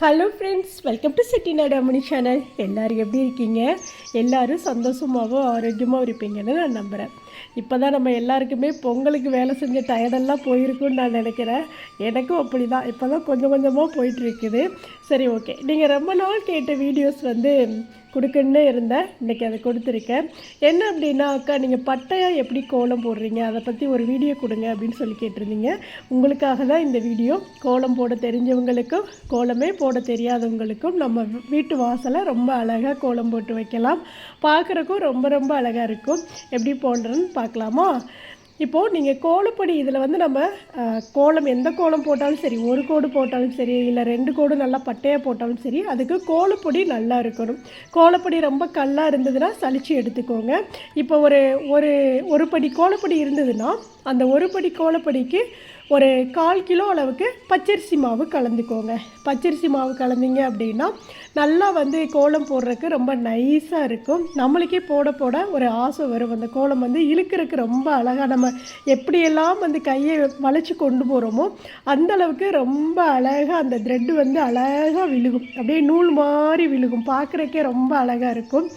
Hello friends welcome to Chettinad Ammani channel எல்லோரும் எப்படி இருக்கீங்க? எல்லோரும் சந்தோஷமாகவும் ஆரோக்கியமாகவும் இருப்பீங்கன்னு நான் நம்புகிறேன் இப்போ தான் நம்ம எல்லாருக்குமே பொங்கலுக்கு வேலை செஞ்ச டயர்டெல்லாம் போயிருக்குன்னு நான் நினைக்கிறேன். எனக்கும் அப்படி தான் இப்போ தான் கொஞ்சம் கொஞ்சமாக போயிட்டுருக்குது சரி ஓகே நீங்கள் ரொம்ப நாள் கேட்ட வீடியோஸ் வந்து கொடுக்கணுன்னு இருந்தேன். இன்றைக்கி அதை கொடுத்துருக்கேன். என்ன அப்படின்னா அக்கா நீங்கள் பட்டையாக எப்படி கோலம் போடுறீங்க? அதை பற்றி ஒரு வீடியோ கொடுங்க அப்படின்னு சொல்லி கேட்டிருந்தீங்க. உங்களுக்காக தான் இந்த வீடியோ. கோலம் போட தெரிஞ்சவங்களுக்கும் கோலமே போட தெரியாதவங்களுக்கும் நம்ம வீட்டு வாசலை ரொம்ப அழகாக கோலம் போட்டு வைக்கலாம். பார்க்குறக்கும் ரொம்ப ரொம்ப அழகாக இருக்கும். எப்படி போடுறேன்னு பார்க்கலாமா? இப்போது நீங்கள் கோலப்பொடி இதில் வந்து நம்ம கோலம் எந்த கோலம் போட்டாலும் சரி ஒரு கோடு போட்டாலும் சரி இல்லை ரெண்டு கோடு நல்லா பட்டையாக போட்டாலும் சரி அதுக்கு கோலப்பொடி நல்லா இருக்கணும். கோலப்பொடி ரொம்ப கல்லாக இருந்ததுன்னா சளிச்சு எடுத்துக்கோங்க. இப்போ ஒரு ஒரு ஒரு படி கோலப்பொடி இருந்ததுன்னா அந்த ஒரு படி கோலப்பொடிக்கு ஒரு கால் கிலோ அளவுக்கு பச்சரிசி மாவு கலந்துக்கோங்க. பச்சரிசி மாவு கலந்தீங்க அப்படின்னா நல்லா வந்து கோலம் போடுறதுக்கு ரொம்ப நைஸாக இருக்கும். நம்மளுக்கே போட போட ஒரு ஆசை வரும். அந்த கோலம் வந்து இழுக்கிறதுக்கு ரொம்ப அழகாக நம்ம எப்படியெல்லாம் வந்து கையை வளைச்சி கொண்டு போகிறோமோ அந்த அளவுக்கு ரொம்ப அழகாக அந்த த்ரெட்டு வந்து அழகாக விழுகும். அப்படியே நூல் மாதிரி விழுகும். பார்க்குறக்கே ரொம்ப அழகாக இருக்கும்.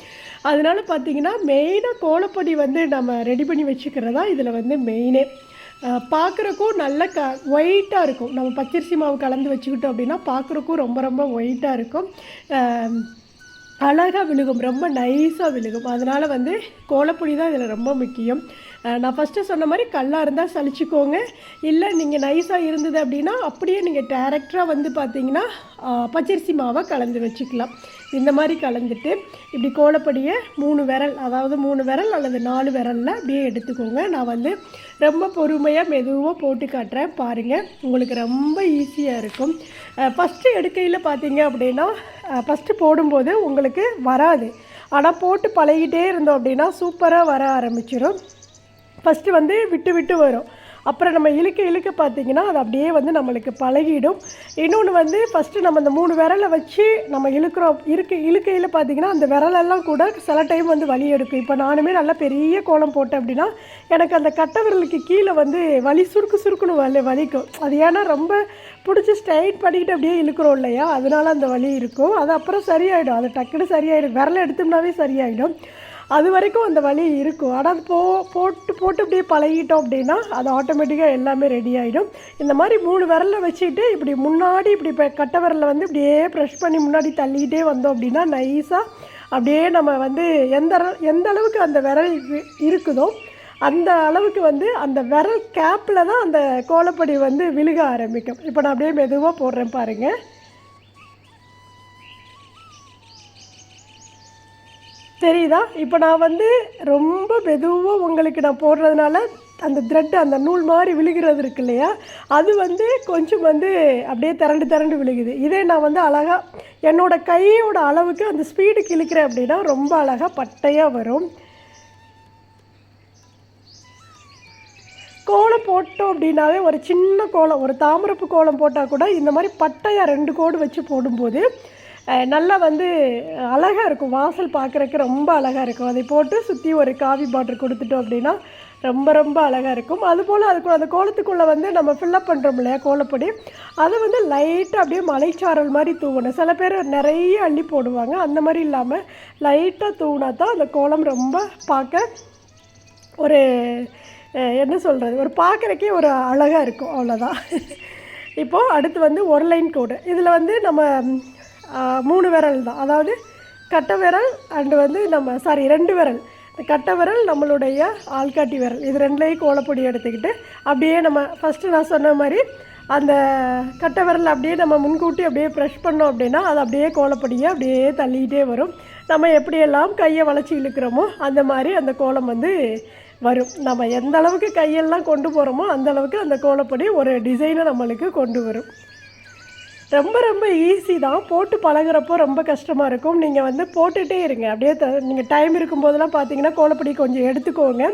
அதனால பார்த்தீங்கன்னா மெயினாக கோலப்பொடி வந்து நம்ம ரெடி பண்ணி வச்சுக்கிறதா இதில் வந்து மெயினே பார்க்குறக்கும் நல்ல க ஒயிட்டாக இருக்கும். நம்ம பச்சரிசி மாவு கலந்து வச்சுக்கிட்டோம் அப்படின்னா பார்க்குறக்கும் ரொம்ப ரொம்ப ஒயிட்டாக இருக்கும். அழகாக விழுகும். ரொம்ப நைஸாக விழுகும். அதனால் வந்து கோலப்பொடி தான் இதில் ரொம்ப முக்கியம். நான் ஃபஸ்ட்டு சொன்ன மாதிரி கல்லாக இருந்தால் சளிச்சிக்கோங்க இல்லை நீங்கள் நைஸாக இருந்தது அப்படின்னா அப்படியே நீங்கள் டேரெக்டாக வந்து பார்த்தீங்கன்னா பச்சரிசி மாவை கலந்து வச்சுக்கலாம். இந்த மாதிரி கலந்துட்டு இப்படி கோலப்படியை மூணு விரல் அதாவது மூணு விரல் அல்லது நாலு விரலில் அப்படியே எடுத்துக்கோங்க. நான் வந்து ரொம்ப பொறுமையாக மெதுவாக போட்டு காட்டுறேன். பாருங்கள் உங்களுக்கு ரொம்ப ஈஸியாக இருக்கும். ஃபஸ்ட்டு எடுக்கையில் பார்த்தீங்க அப்படின்னா ஃபஸ்ட்டு போடும்போது உங்களுக்கு வராது. ஆனால் போட்டு பழகிட்டே இருந்தோம் அப்படின்னா சூப்பராக வர ஆரம்பிச்சிடும் ஃபஸ்ட்டு வந்து விட்டு விட்டு வரும். அப்புறம் நம்ம இழுக்க இழுக்க பார்த்தீங்கன்னா அது அப்படியே வந்து நம்மளுக்கு பழகிடும். இன்னொன்று வந்து ஃபஸ்ட்டு நம்ம இந்த மூணு விரலை வச்சு நம்ம இழுக்கிறோம். இருக்க இழுக்கையில் பார்த்தீங்கன்னா அந்த விரலெல்லாம் கூட சில டைம் வந்து வலி எடுக்கும். இப்போ நானுமே நல்லா பெரிய கோலம் போட்டேன் அப்படின்னா எனக்கு அந்த கட்டை விரலுக்கு கீழே வந்து வலி சுருக்கு சுருக்குன்னு வலி வலிக்கும். அது ஏன்னா ரொம்ப பிடிச்சி ஸ்ட்ரைட் பண்ணிக்கிட்டு அப்படியே இழுக்கிறோம் இல்லையா? அதனால அந்த வலி இருக்கும். அது அப்புறம் சரியாயிடும். அது டக்குன்னு சரியாயிடும். விரலை எடுத்தோம்னாவே சரியாயிடும். அது வரைக்கும் அந்த வலி இருக்கும். ஆனால் அது போ போட்டு போட்டு அப்படியே பழகிட்டோம் அப்படின்னா அது ஆட்டோமேட்டிக்காக எல்லாமே ரெடி ஆகிடும் இந்த மாதிரி மூணு விரலில் வச்சுக்கிட்டு இப்படி முன்னாடி இப்படி இப்போ கட்டை விரலில் வந்து இப்படியே ப்ரெஷ் பண்ணி முன்னாடி தள்ளிக்கிட்டே வந்தோம் அப்படின்னா நைஸாக அப்படியே நம்ம வந்து எந்த எந்த அளவுக்கு அந்த விரல் இருக்குதோ அந்த அளவுக்கு வந்து அந்த விரல் கேப்பில் தான் அந்த கோலப்பொடி வந்து விழுக ஆரம்பிக்கும். இப்போ நான் அப்படியே மெதுவாக போடுறேன் பாருங்கள் தெரியுதா? இப்போ நான் வந்து ரொம்ப மெதுவாக உங்களுக்கு நான் போடுறதுனால அந்த த்ரெட் அந்த நூல் மாதிரி விழுகிறது இருக்கு இல்லையா? அது வந்து கொஞ்சம் வந்து அப்படியே திரண்டு திரண்டு விழுகுது. இதே நான் வந்து அழகாக என்னோடய கையோட அளவுக்கு அந்த ஸ்பீடுக்கு இழுக்கிறேன் அப்படின்னா ரொம்ப அழகாக பட்டையாக வரும். கோலம் போட்டோம் அப்படின்னாவே ஒரு சின்ன கோலம் ஒரு தாமரப்பு கோலம் போட்டால் கூட இந்த மாதிரி பட்டையாக ரெண்டு கோடு வச்சு போடும்போது நல்லா வந்து அழகாக இருக்கும். வாசல் பார்க்குறக்கு ரொம்ப அழகாக இருக்கும். அதை போட்டு சுற்றி ஒரு காவி பாட்டில் கொடுத்துட்டோம் அப்படின்னா ரொம்ப ரொம்ப அழகாக இருக்கும். அதுபோல் அதுக்கு அந்த கோலத்துக்குள்ளே வந்து நம்ம ஃபில்லப் பண்ணுறோம் இல்லையா கோலப்பொடி. அதை வந்து லைட்டாக அப்படியே மலைச்சாரல் மாதிரி தூவணும். சில பேர் நிறைய அள்ளி போடுவாங்க. அந்த மாதிரி இல்லாமல் லைட்டாக தூவினா தான் அந்த கோலம் ரொம்ப பார்க்க ஒரு என்ன சொல்கிறது ஒரு பார்க்குறக்கே ஒரு அழகாக இருக்கும். அவ்வளோதான் இப்போது அடுத்து வந்து ஒரு லைன் கோடு இதில் வந்து நம்ம மூணு விரல் தான். அதாவது கட்டை விரல் அண்டு வந்து நம்ம சாரி ரெண்டு விரல். கட்டை விரல் நம்மளுடைய ஆள்காட்டி விரல். இது ரெண்டுலேயும் கோலப்பொடி எடுத்துக்கிட்டு அப்படியே நம்ம ஃபஸ்ட்டு நான் சொன்ன மாதிரி அந்த கட்டை விரல் அப்படியே நம்ம முன்கூட்டி அப்படியே ப்ரெஷ் பண்ணோம் அப்படின்னா அது அப்படியே கோலப்படியே அப்படியே தள்ளிக்கிட்டே வரும். நம்ம எப்படியெல்லாம் கையை வளைச்சி இழுக்கிறோமோ அந்த மாதிரி அந்த கோலம் வந்து வரும். நம்ம எந்த அளவுக்கு கையெல்லாம் கொண்டு போகிறோமோ அந்த அளவுக்கு அந்த கோலப்படி ஒரு டிசைனை நம்மளுக்கு கொண்டு வரும். ரொம்ப ரொம்ப ஈஸி தான். போட்டு பழகுறப்போ ரொம்ப கஷ்டமாக இருக்கும். நீங்கள் வந்து போட்டுகிட்டே இருங்க. அப்படியே த நீங்கள் டைம் இருக்கும்போதெல்லாம் பார்த்தீங்கன்னா கோலப்பொடி கொஞ்சம் எடுத்துக்கோங்க.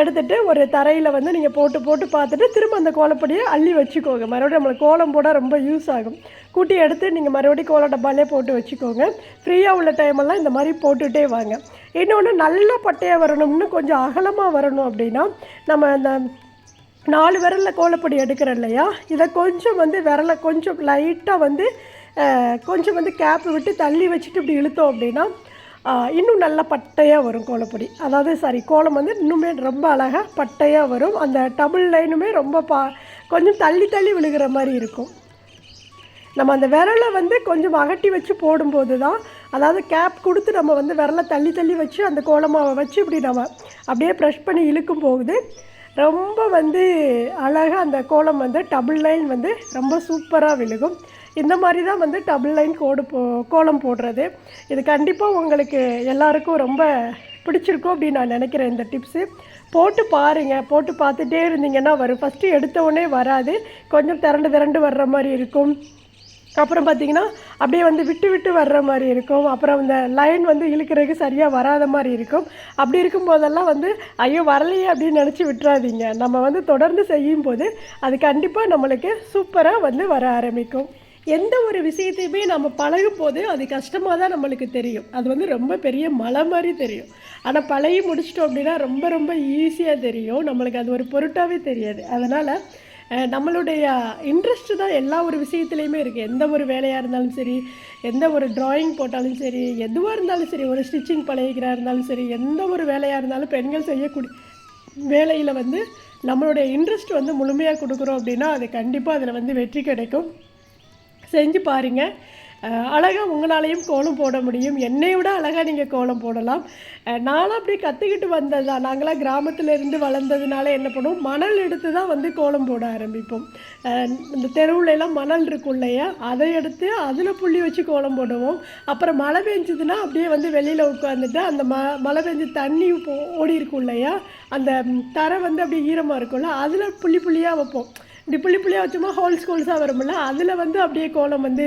எடுத்துகிட்டு ஒரு தரையில் வந்து நீங்கள் போட்டு போட்டு பார்த்துட்டு திரும்ப அந்த கோலப்பொடியை அள்ளி வச்சுக்கோங்க. மறுபடியும் நம்மளுக்கு கோலம் போட ரொம்ப யூஸ் ஆகும். கூட்டி எடுத்து நீங்கள் மறுபடியும் கோல டப்பாலே போட்டு வச்சுக்கோங்க. ஃப்ரீயாக உள்ள டைமெல்லாம் இந்த மாதிரி போட்டுகிட்டே வாங்க. இன்னொன்று நல்ல பட்டையாக வரணும்னு கொஞ்சம் அகலமாக வரணும் அப்படின்னா நம்ம அந்த நாலு விரலில் கோலப்பொடி எடுக்கிறேன் இல்லையா? இதை கொஞ்சம் வந்து விரலை கொஞ்சம் லைட்டாக வந்து கொஞ்சம் வந்து கேப் விட்டு தள்ளி வச்சுட்டு இப்படி இழுத்தோம் அப்படின்னா இன்னும் நல்லா பட்டையாக வரும் கோலப்பொடி. அதாவது சாரி கோலம் வந்து இன்னுமே ரொம்ப அழகாக பட்டையாக வரும். அந்த டபுள் லைனுமே ரொம்ப பா கொஞ்சம் தள்ளி தள்ளி விழுகிற மாதிரி இருக்கும். நம்ம அந்த விரலை வந்து கொஞ்சம் அகட்டி வச்சு போடும்போது தான் அதாவது கேப் கொடுத்து நம்ம வந்து விரலை தள்ளி தள்ளி வச்சு அந்த கோலமாவை வச்சு இப்படி நம்ம அப்படியே ப்ரெஷ் பண்ணி இழுக்கும் போகுது ரொம்ப வந்து அழகாக அந்த கோலம் வந்து டபுள் லைன் வந்து ரொம்ப சூப்பராக விழுகும். இந்த மாதிரி தான் வந்து டபுள் லைன் கோடு போ கோலம் போடுறது. இது கண்டிப்பாக உங்களுக்கு எல்லாருக்கும் ரொம்ப பிடிச்சிருக்கும் அப்படின்னு நான் நினைக்கிறேன் இந்த டிப்ஸு போட்டு பாருங்கள் போட்டு பார்த்துட்டே இருந்தீங்கன்னா வரும். ஃபஸ்ட்டு எடுத்த உடனே வராது. கொஞ்சம் திரண்டு திரண்டு வர்ற மாதிரி இருக்கும். அப்புறம் பார்த்தீங்கன்னா அப்படியே வந்து விட்டு விட்டு வர்ற மாதிரி இருக்கும். அப்புறம் இந்த லைன் வந்து இழுக்கிறதுக்கு சரியாக வராத மாதிரி இருக்கும். அப்படி இருக்கும் போதெல்லாம் வந்து ஐயோ வரலையே அப்படின்னு நினச்சி விட்டுறாதீங்க. நம்ம வந்து தொடர்ந்து செய்யும் போது அது கண்டிப்பாக நம்மளுக்கு சூப்பராக வந்து வர ஆரம்பிக்கும். எந்த ஒரு விஷயத்தையுமே நம்ம பழகும் போது அது கஷ்டமாக தான் நம்மளுக்கு தெரியும். அது வந்து ரொம்ப பெரிய மலை மாதிரி தெரியும். ஆனால் பழகி முடிச்சிட்டோம் அப்படின்னா ரொம்ப ரொம்ப ஈஸியாக தெரியும். நம்மளுக்கு அது ஒரு பொருட்டாகவே தெரியாது. அதனால் நம்மளுடைய இன்ட்ரெஸ்ட்டு தான் எல்லா ஒரு விஷயத்துலையுமே இருக்குது எந்த ஒரு வேலையாக இருந்தாலும் சரி எந்த ஒரு ட்ராயிங் போட்டாலும் சரி எதுவாக இருந்தாலும் சரி ஒரு ஸ்டிச்சிங் பழகிக்கிறா இருந்தாலும் சரி எந்த ஒரு வேலையாக இருந்தாலும் பெண்கள் செய்யக்கூடிய வேலையில் வந்து நம்மளுடைய இன்ட்ரெஸ்ட் வந்து முழுமையாக கொடுக்குறோம் அப்படின்னா அது கண்டிப்பாக அதில் வந்து வெற்றி கிடைக்கும். செஞ்சு பாருங்கள் அழகாக உங்களாலையும் கோலம் போட முடியும். என்னை விட அழகாக நீங்கள் கோலம் போடலாம். நானும் அப்படியே கற்றுக்கிட்டு வந்தது தான் நாங்களாம் கிராமத்தில் இருந்து வளர்ந்ததுனால என்ன பண்ணுவோம்? மணல் எடுத்து தான் வந்து கோலம் போட ஆரம்பிப்போம். இந்த தெருவுலலாம் எல்லாம் மணல் இருக்கும் இல்லையா? அதை எடுத்து அதில் புள்ளி வச்சு கோலம் போடுவோம். அப்புறம் மழை பெஞ்சதுன்னா அப்படியே வந்து வெளியில் உட்காந்துட்டு அந்த ம மழை பெஞ்சு தண்ணி ஓடி இருக்கும் இல்லையா? அந்த தரை வந்து அப்படியே ஈரமாக இருக்கும்ல அதில் புள்ளி புள்ளியாக வைப்போம். இப்படி புள்ளி புள்ளியாக வச்சோமா ஹோல்ஸ் ஹோல்ஸாக வரும்ல அதில் வந்து அப்படியே கோலம் வந்து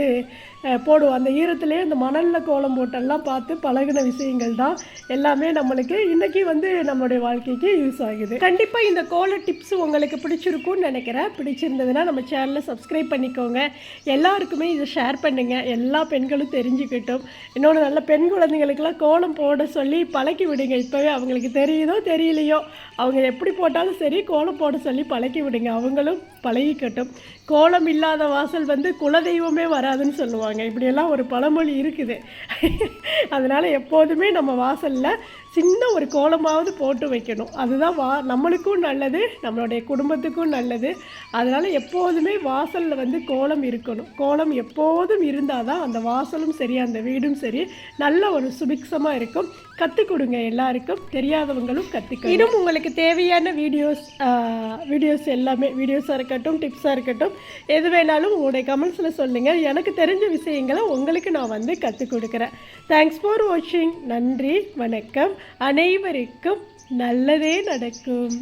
போடுவோம். அந்த ஈரத்துலேயே அந்த மணலில் கோலம் போட்டெல்லாம் பார்த்து பழகின விஷயங்கள் தான் எல்லாமே நம்மளுக்கு இன்றைக்கி வந்து நம்மளுடைய வாழ்க்கைக்கு யூஸ் ஆகுது. கண்டிப்பாக இந்த கோல டிப்ஸ் உங்களுக்கு பிடிச்சிருக்கும்னு நினைக்கிறேன். பிடிச்சிருந்ததுன்னா நம்ம சேனலை சப்ஸ்கிரைப் பண்ணிக்கோங்க. எல்லாருக்குமே இதை ஷேர் பண்ணுங்கள் எல்லா பெண்களும் தெரிஞ்சுக்கிட்டும். இன்னொன்று நல்ல பெண் குழந்தைங்களுக்கெல்லாம் கோலம் போட சொல்லி பழக்கி விடுங்க. இப்போவே அவங்களுக்கு தெரியுதோ தெரியலையோ அவங்க எப்படி போட்டாலும் சரி கோலம் போட சொல்லி பழக்கி விடுங்க. அவங்களும் பழகிக்கட்டும் கோலம் இல்லாத வாசல் வந்து குலதெய்வமே வராதுன்னு சொல்லுவாங்க. இப்படியெல்லாம் ஒரு பழமொழி இருக்குது. அதனால் எப்போதுமே நம்ம வாசலில் சின்ன ஒரு கோலமாவது போட்டு வைக்கணும். அதுதான் வா நம்மளுக்கும் நல்லது நம்மளுடைய குடும்பத்துக்கும் நல்லது. அதனால் எப்போதுமே வாசலில் வந்து கோலம் இருக்கணும். கோலம் எப்போதும் இருந்தால் தான் அந்த வாசலும் சரி அந்த வீடும் சரி நல்ல ஒரு சுபிக்ஷமாக இருக்கும். கற்றுக் கொடுங்க எல்லாருக்கும். தெரியாதவங்களும் கற்றுக்க இன்னும் உங்களுக்கு தேவையான வீடியோஸ் வீடியோஸ் எல்லாமே வீடியோஸாக இருக்கட்டும் இருக்கட்டும் டிப்ஸாக இருக்கட்டும் எது வேணாலும் உங்களுடைய கமெண்ட்ஸில் சொல்லுங்கள் எனக்கு தெரிஞ்ச விஷயங்களை உங்களுக்கு நான் வந்து கற்றுக் கொடுக்குறேன். தேங்க்ஸ் ஃபார் வாட்சிங் நன்றி வணக்கம். அனைவருக்கும் நல்லதே நடக்கும்.